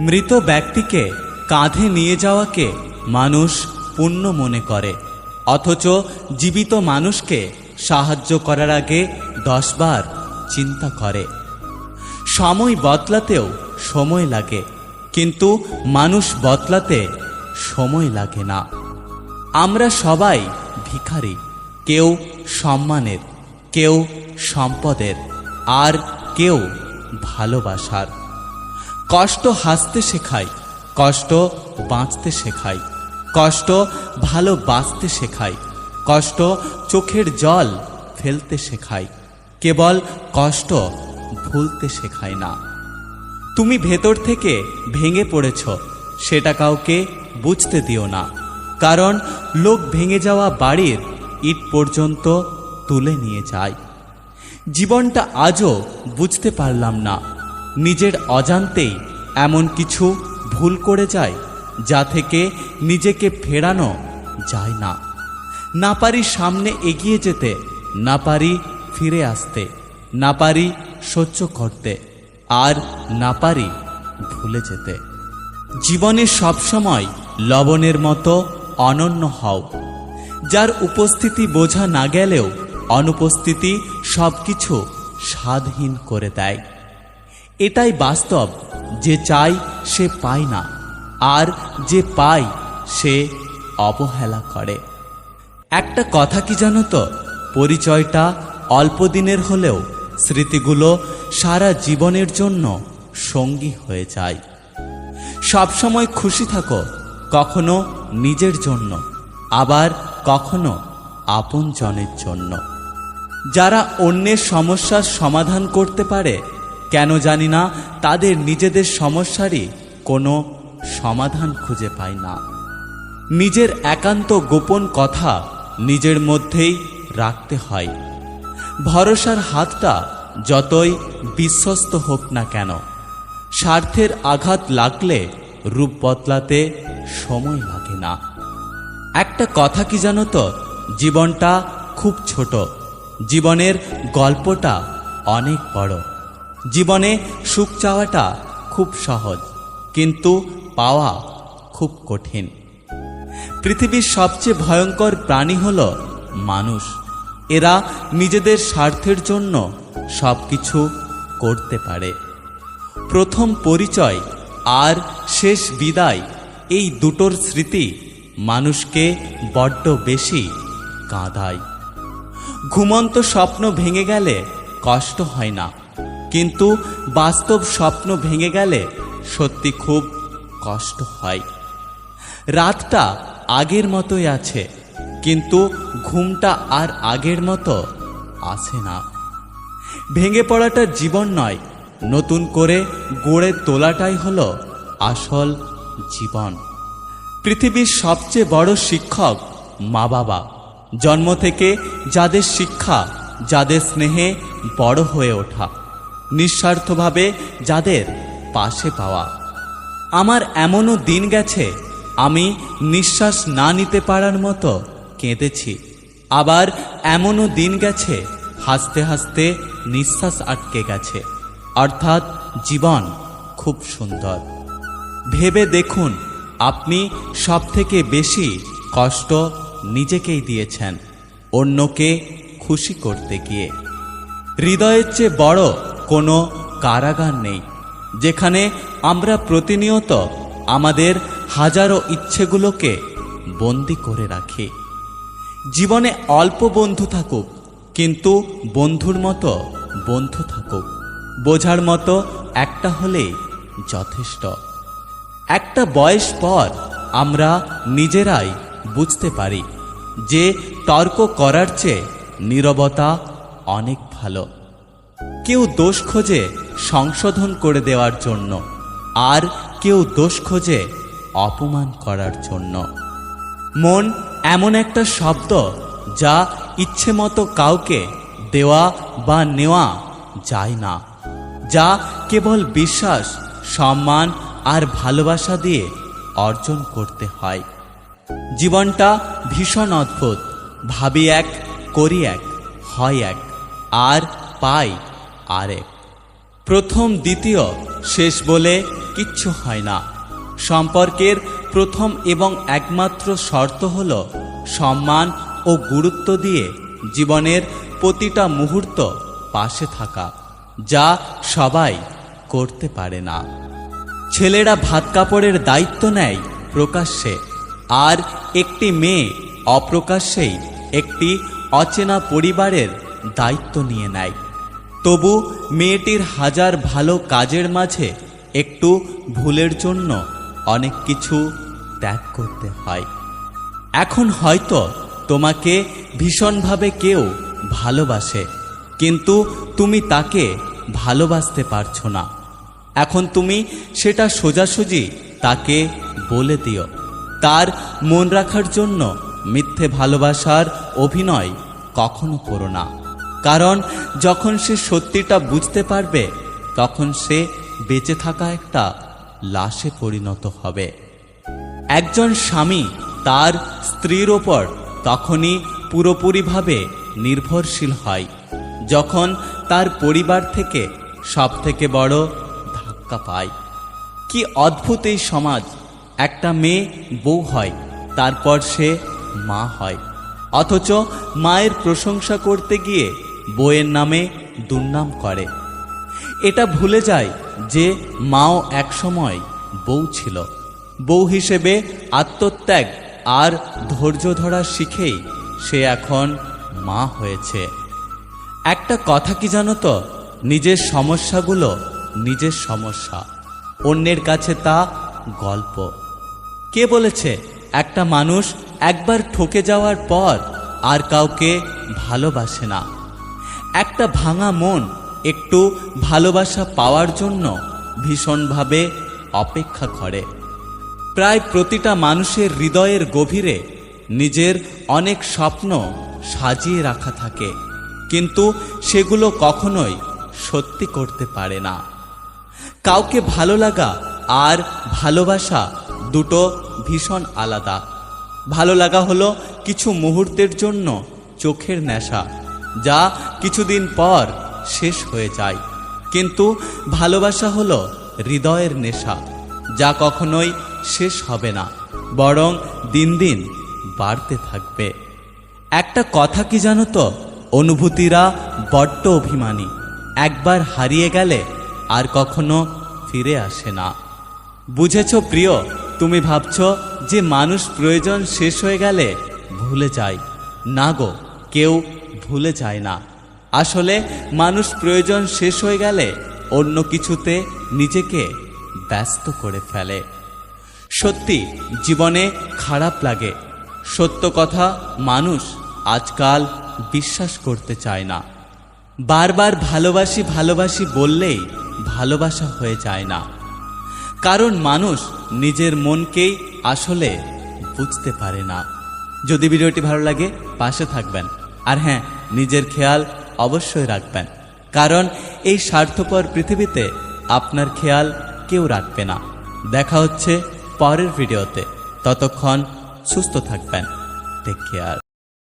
মৃত ব্যক্তিকে কাঁধে নিয়ে যাওয়াকে মানুষ পুণ্য মনে করে, অথচ জীবিত মানুষকে সাহায্য করার আগে দশবার চিন্তা করে। সময় বদলাতেও সময় লাগে, কিন্তু মানুষ বদলাতে সময় লাগে না। আমরা সবাই ভিখারি, কেউ সম্মানের, কেউ সম্পদের, আর কেউ ভালোবাসার। কষ্ট হাসতে শেখায় কষ্ট বাঁচতে শেখায় কষ্ট ভালোবাসতে শেখায় কষ্ট চোখের জল ফেলতে শেখায় কেবল কষ্ট ভুলতে শেখায় না। তুমি ভেতর থেকে ভেঙে পড়েছ, সেটা কাউকে বুঝতে দিও না, কারণ লোক ভেঙে যাওয়া বাড়ির ইট পর্যন্ত তুলে নিয়ে যায়। জীবনটা আজও বুঝতে পারলাম না নিজের অজান্তেই এমন কিছু ভুল করে যায়, যা থেকে নিজেকে ফেরানো যায় না। না পারি সামনে এগিয়ে যেতে, না পারি ফিরে আসতে, না পারি সহ্য করতে, আর না পারি ভুলে যেতে। জীবনে সবসময় লবণের মতো অনন্য হও। যার উপস্থিতি বোঝা না গেলেও অনুপস্থিতি সবকিছু স্বাদহীন করে দেয়। এটাই বাস্তব, যে চাই সে পায় না, আর যে পায় সে অবহেলা করে। একটা কথা কি জানো তো? পরিচয়টা অল্প দিনের হলেও স্মৃতিগুলো সারা জীবনের জন্য সঙ্গী হয়ে যায়। সবসময় খুশি থাকো, কখনো নিজের জন্য, আবার কখনো আপনজনের জন্য। যারা অন্যের সমস্যার সমাধান করতে পারে কেন জানি না, তাদের নিজেদের সমস্যারই কোনো সমাধান খুঁজে পায় না। নিজের একান্ত গোপন কথা নিজের মধ্যেই রাখতে হয়। ভরসার হাতটা যতই বিশ্বস্ত হোক না কেন, স্বার্থের আঘাত লাগলে রূপ বদলাতে সময় লাগে না। একটা কথা কি জানো তো, জীবনটা খুব ছোট, জীবনের গল্পটা অনেক বড়। জীবনে সুখ চাওয়াটা খুব সহজ, কিন্তু পাওয়া খুব কঠিন। পৃথিবীর সবচেয়ে ভয়ঙ্কর প্রাণী হল মানুষ। এরা নিজেদের স্বার্থের জন্য সব কিছু করতে পারে। প্রথম পরিচয় আর শেষ বিদায় এই দুটোর স্মৃতি মানুষকে বড্ড বেশি কাঁদায়। ঘুমন্ত স্বপ্ন ভেঙে গেলে কষ্ট হয় না। কিন্তু বাস্তব স্বপ্ন ভেঙে গেলে সত্যি খুব কষ্ট হয়। রাতটা আগের মতোই আছে, কিন্তু ঘুমটা আর আগের মতো আসে না। ভেঙে পড়াটা জীবন নয়, নতুন করে গড়ে তোলাটাই হলো আসল জীবন। পৃথিবীর সবচেয়ে বড় শিক্ষক মা বাবা জন্ম থেকে যাদের শিক্ষা, যাদের স্নেহে বড় হয়ে ওঠা। নিঃস্বার্থভাবে যাদের পাশে পাওয়া। আমার এমনও দিন গেছে, আমি নিঃশ্বাস না নিতে পারার মতো কেঁদেছি। আবার এমনও দিন গেছে, হাসতে হাসতে নিঃশ্বাস আটকে গেছে। অর্থাৎ জীবন খুব সুন্দর। ভেবে দেখুন, আপনি সব থেকে বেশি কষ্ট নিজেকেই দিয়েছেন, অন্যকে খুশি করতে গিয়ে। হৃদয়ের চেয়ে বড় কোনো কারাগার নেই, যেখানে আমরা প্রতিনিয়ত আমাদের হাজারো ইচ্ছেগুলোকে বন্দি করে রাখি। জীবনে অল্প বন্ধু থাকুক, কিন্তু বন্ধুর মতো বন্ধু থাকুক। বোঝার মতো একটা হলেই যথেষ্ট। একটা বয়স পর আমরা নিজেরাই বুঝতে পারি যে তর্ক করার চেয়ে নীরবতা অনেক ভালো। কেউ দোষ খোঁজে সংশোধন করে দেওয়ার জন্য, আর কেউ দোষ খোঁজে অপমান করার জন্য। মন এমন একটা শব্দ যা ইচ্ছে মতো কাউকে দেওয়া বা নেওয়া যায় না, যা কেবল বিশ্বাস, সম্মান আর ভালোবাসা দিয়ে অর্জন করতে হয়। জীবনটা ভীষণ অদ্ভুত, ভাবি এক, করি এক, হয় এক, আর পাই আরেক। প্রথম, দ্বিতীয়, শেষ বলে কিচ্ছু হয় না। সম্পর্কের প্রথম এবং একমাত্র শর্ত হল সম্মান ও গুরুত্ব দিয়ে জীবনের প্রতিটা মুহূর্ত পাশে থাকা, যা সবাই করতে পারে না। ছেলেরা ভাত কাপড়ের দায়িত্ব নেয় প্রকাশ্যে, আর একটি মেয়ে অপ্রকাশ্যেই একটি অচেনা পরিবারের দায়িত্ব নিয়ে নেয়। তবু মেয়েটির হাজার ভালো কাজের মাঝে একটু ভুলের জন্য অনেক কিছু ত্যাগ করতে হয়। এখন হয়তো তোমাকে ভীষণভাবে কেউ ভালোবাসে, কিন্তু তুমি তাকে ভালোবাসতে পারছ না। এখন তুমি সেটা সোজাসুজি তাকে বলে দিও। তার মন রাখার জন্য মিথ্যে ভালোবাসার অভিনয় কখনো করো না। কারণ যখন সে সত্যিটা বুঝতে পারবে, তখন সে বেঁচে থাকা একটা লাশে পরিণত হবে। একজন স্বামী তার স্ত্রীর ওপর তখনই পুরোপুরিভাবে নির্ভরশীল হয়, যখন তার পরিবার থেকে সব থেকে বড় ধাক্কা পায়। কি অদ্ভুত এই সমাজ! একটা মেয়ে বউ হয়, তারপর সে মা হয়। অথচ মায়ের প্রশংসা করতে গিয়ে বইয়ের নামে দুর্নাম করে। এটা ভুলে যায় যে মাও একসময় বউ ছিল। বউ হিসেবে আত্মত্যাগ আর ধৈর্য ধরা শিখেই সে এখন মা হয়েছে। একটা কথা কি জানো তো? নিজের সমস্যাগুলো নিজের সমস্যা, অন্যের কাছে তা গল্প। কে বলেছে একটা মানুষ একবার ঠকে যাওয়ার পর আর কাউকে ভালোবাসে না? একটা ভাঙা মন একটু ভালোবাসা পাওয়ার জন্য ভীষণভাবে অপেক্ষা করে। প্রায় প্রতিটা মানুষের হৃদয়ের গভীরে নিজের অনেক স্বপ্ন সাজিয়ে রাখা থাকে, কিন্তু সেগুলো কখনোই সত্যি করতে পারে না। কাউকে ভালো লাগা আর ভালোবাসা দুটো ভীষণ আলাদা। ভালো লাগা হলো কিছু মুহূর্তের জন্য চোখের নেশা যা কিছুদিন পর শেষ হয়ে যায়। কিন্তু ভালোবাসা হলো হৃদয়ের নেশা, যা কখনোই শেষ হবে না, বরং দিন দিন বাড়তে থাকবে। একটা কথা কি জানো তো? অনুভূতিরা বড্ড অভিমানী, একবার হারিয়ে গেলে আর কখনো ফিরে আসে না। বুঝেছ প্রিয়, তুমি ভাবছ যে মানুষ প্রয়োজন শেষ হয়ে গেলে ভুলে যায়। না গো, কেউ ভুলে যায় না। আসলে মানুষ প্রয়োজন শেষ হয়ে গেলে অন্য কিছুতে নিজেকে ব্যস্ত করে ফেলে। সত্যি, জীবনে খারাপ লাগে। সত্য কথা মানুষ আজকাল বিশ্বাস করতে চায় না। বারবার ভালোবাসি ভালোবাসি বললেই ভালোবাসা হয়ে যায় না। কারণ মানুষ নিজের মনকেই আসলে বুঝতে পারে না। যদি ভিডিওটি ভালো লাগে, পাশে থাকবেন। আর হ্যাঁ নিজের খেয়াল অবশ্যই রাখবেন। কারণ এই স্বার্থপর পৃথিবীতে আপনার খেয়াল কেউ রাখবে না। দেখা হচ্ছে পরের ভিডিওতে। ততক্ষণ সুস্থ থাকবেন। Take care